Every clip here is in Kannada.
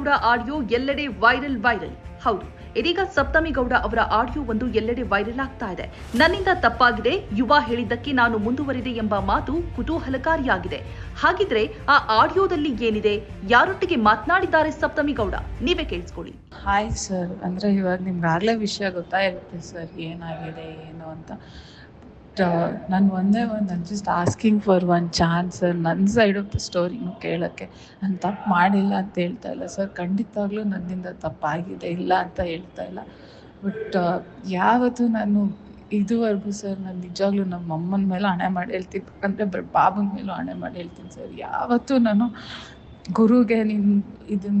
ಗೌಡ ಆಡಿಯೋ ಎಲ್ಲೆಡೆ ವೈರಲ್ ವೈರಲ್. ಹೌದು, ಇದೀಗ ಸಪ್ತಮಿ ಗೌಡ ಅವರ ಆಡಿಯೋ ಒಂದು ಎಲ್ಲೆಡೆ ವೈರಲ್ ಆಗ್ತಾ ಇದೆ. ನನ್ನಿಂದ ತಪ್ಪಾಗಿದೆ, ಯುವ ಹೇಳಿದ್ದಕ್ಕೆ ನಾನು ಮುಂದುವರಿದೆ ಎಂಬ ಮಾತು ಕುತೂಹಲಕಾರಿಯಾಗಿದೆ. ಹಾಗಿದ್ರೆ ಆ ಆಡಿಯೋದಲ್ಲಿ ಏನಿದೆ? ಯಾರೊಟ್ಟಿಗೆ ಮಾತನಾಡಿದ್ದಾರೆ ಸಪ್ತಮಿ ಗೌಡ? ನೀವೇ ಕೇಳಿಸ್ಕೊಳ್ಳಿ. ಹಾಯ್ ಸರ್ ಅಂದ್ರೆ ಇವಾಗ ನಿಮ್ಗೆ ಆಗಲೇ ವಿಷಯ ಗೊತ್ತಾಗಿರುತ್ತೆ ಸರ್ ಏನಾಗಿದೆ, ಏನು ಅಂತ. ನಾನು ಒಂದೇ ಒಂದು ನಾನು just asking for one chance ನನ್ನ ಸೈಡ್ ಆಫ್ ದ ಸ್ಟೋರಿನೂ ಕೇಳೋಕ್ಕೆ. ನಾನು ತಪ್ಪು ಮಾಡಿಲ್ಲ ಅಂತ ಹೇಳ್ತಾ ಇಲ್ಲ ಸರ್ ಖಂಡಿತವಾಗ್ಲೂ ನನ್ನಿಂದ ತಪ್ಪಾಗಿದೆ, ಇಲ್ಲ ಅಂತ ಹೇಳ್ತಾ ಇಲ್ಲ. ಬಟ್ ಯಾವತ್ತು ನಾನು ಇದುವರೆಗೂ ಸರ್ ನಾನು ನಿಜವಾಗ್ಲೂ ನಮ್ಮ ಅಮ್ಮನ ಮೇಲೆ ಹಣೆ ಮಾಡಿ ಹೇಳ್ತೀನಿ. ಅಂದರೆ ಬಟ್ ಬಾಬನ ಮೇಲೂ ಹಣೆ ಮಾಡಿ ಹೇಳ್ತೀನಿ ಸರ್ ಯಾವತ್ತೂ ನಾನು ಗುರುಗೆ ನಿನ್ನ ಇದನ್ನ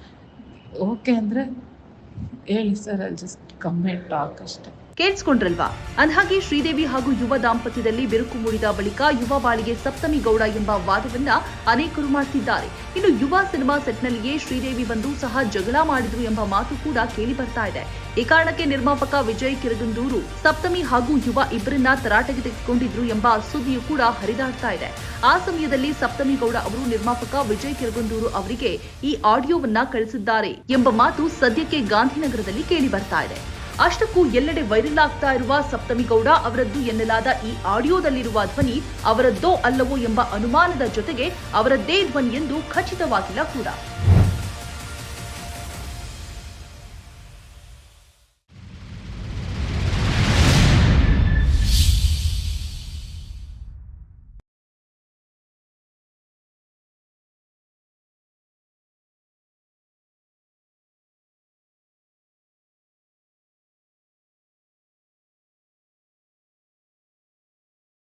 ಓಕೆ ಅಂದರೆ ಹೇಳಿ sir I just comment talk ಅಷ್ಟೇ. ಕೇಳಿಸ್ಕೊಂಡ್ರಲ್ವಾ? ಅಂದಹಾಗೆ ಶ್ರೀದೇವಿ ಹಾಗೂ ಯುವ ದಾಂಪತ್ಯದಲ್ಲಿ ಬಿರುಕು ಮೂಡಿದ ಬಳಿಕ ಯುವ ಬಾಳಿಗೆ ಸಪ್ತಮಿ ಗೌಡ ಎಂಬ ವಾದವನ್ನ ಅನೇಕರು ಮಾಡ್ತಿದ್ದಾರೆ. ಇನ್ನು ಯುವ ಸಿನಿಮಾ ಸೆಟ್ನಲ್ಲಿಯೇ ಶ್ರೀದೇವಿ ಬಂದು ಸಹ ಜಗಳ ಮಾಡಿದ್ರು ಎಂಬ ಮಾತು ಕೂಡ ಕೇಳಿ ಬರ್ತಾ ಇದೆ. ಈ ಕಾರಣಕ್ಕೆ ನಿರ್ಮಾಪಕ ವಿಜಯ್ ಕಿರಗಂದೂರು, ಸಪ್ತಮಿ ಹಾಗೂ ಯುವ ಇಬ್ಬರನ್ನ ತರಾಟೆಗೆ ತೆಗೆದುಕೊಂಡಿದ್ರು ಎಂಬ ಸುದ್ದಿಯು ಕೂಡ ಹರಿದಾಡ್ತಾ ಇದೆ. ಆ ಸಮಯದಲ್ಲಿ ಸಪ್ತಮಿ ಗೌಡ ಅವರು ನಿರ್ಮಾಪಕ ವಿಜಯ್ ಕಿರಗಂದೂರು ಅವರಿಗೆ ಈ ಆಡಿಯೋವನ್ನ ಕಳಿಸಿದ್ದಾರೆ ಎಂಬ ಮಾತು ಸದ್ಯಕ್ಕೆ ಗಾಂಧಿನಗರದಲ್ಲಿ ಕೇಳಿ ಬರ್ತಾ ಇದೆ. ಅಷ್ಟಕ್ಕೂ ಎಲ್ಲೆಡೆ ವೈರಲ್ ಆಗ್ತಾ ಇರುವ ಸಪ್ತಮಿಗೌಡ ಅವರದ್ದು ಎನ್ನಲಾದ ಈ ಆಡಿಯೋದಲ್ಲಿರುವ ಧ್ವನಿ ಅವರದ್ದೋ ಅಲ್ಲವೋ ಎಂಬ ಅನುಮಾನದ ಜೊತೆಗೆ ಅವರದ್ದೇ ಧ್ವನಿ ಎಂದು ಖಚಿತವಾಗಿಲ್ಲ ಕೂಡ.